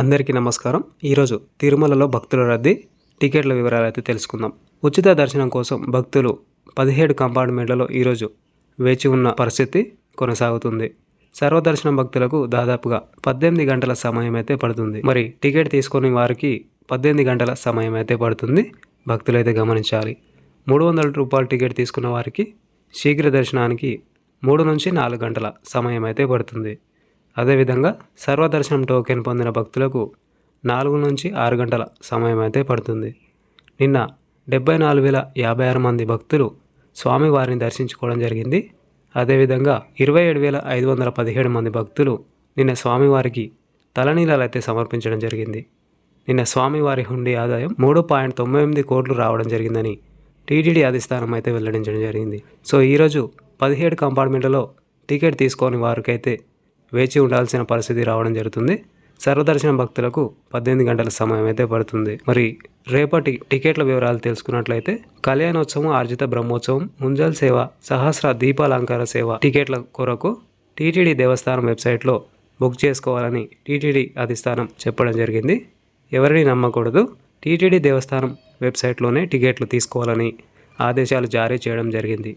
అందరికీ నమస్కారం. ఈరోజు తిరుమలలో భక్తుల రద్దీ టికెట్ల వివరాలు అయితే తెలుసుకుందాం. ఉచిత దర్శనం కోసం భక్తులు పదిహేడు కంపార్ట్మెంట్లలో ఈరోజు వేచి ఉన్న పరిస్థితి కొనసాగుతుంది. సర్వదర్శనం భక్తులకు దాదాపుగా పద్దెనిమిది గంటల సమయం అయితే పడుతుంది. మరి టికెట్ తీసుకొని వారికి పద్దెనిమిది గంటల సమయం అయితే పడుతుంది. భక్తులైతే గమనించాలి. మూడు వందల రూపాయల టికెట్ తీసుకున్న వారికి శీఘ్ర దర్శనానికి మూడు నుంచి నాలుగు గంటల సమయం అయితే పడుతుంది. అదేవిధంగా సర్వదర్శనం టోకెన్ పొందిన భక్తులకు నాలుగు నుంచి ఆరు గంటల సమయం అయితే పడుతుంది. నిన్న డెబ్బై నాలుగు వేల యాభై ఆరు మంది భక్తులు స్వామివారిని దర్శించుకోవడం జరిగింది. అదేవిధంగా ఇరవై ఏడు వేల ఐదు వందల పదిహేడు మంది భక్తులు నిన్న స్వామివారికి తలనీలాలు అయితే సమర్పించడం జరిగింది. నిన్న స్వామివారి హుండీ ఆదాయం మూడు పాయింట్ తొంభై ఎనిమిది కోట్లు రావడం జరిగిందని టీటీడీ అధిష్టానం అయితే వెల్లడించడం జరిగింది. సో ఈరోజు పదిహేడు కంపార్ట్మెంట్లలో టికెట్ తీసుకోని వారికైతే వేచి ఉండాల్సిన పరిస్థితి రావడం జరుగుతుంది. సర్వదర్శనం భక్తులకు పద్దెనిమిది గంటల సమయం అయితే పడుతుంది. మరి రేపటి టికెట్ల వివరాలు తెలుసుకున్నట్లయితే కళ్యాణోత్సవం ఆర్జిత బ్రహ్మోత్సవం ముంజల్ సేవ సహస్ర దీపాలంకార సేవ టికెట్ల కొరకు టీటీడీ దేవస్థానం వెబ్సైట్లో బుక్ చేసుకోవాలని టీటీడీ అధిష్టానం చెప్పడం జరిగింది. ఎవరిని నమ్మకూడదు టీటీడీ దేవస్థానం వెబ్సైట్లోనే టికెట్లు తీసుకోవాలని ఆదేశాలు జారీ చేయడం జరిగింది.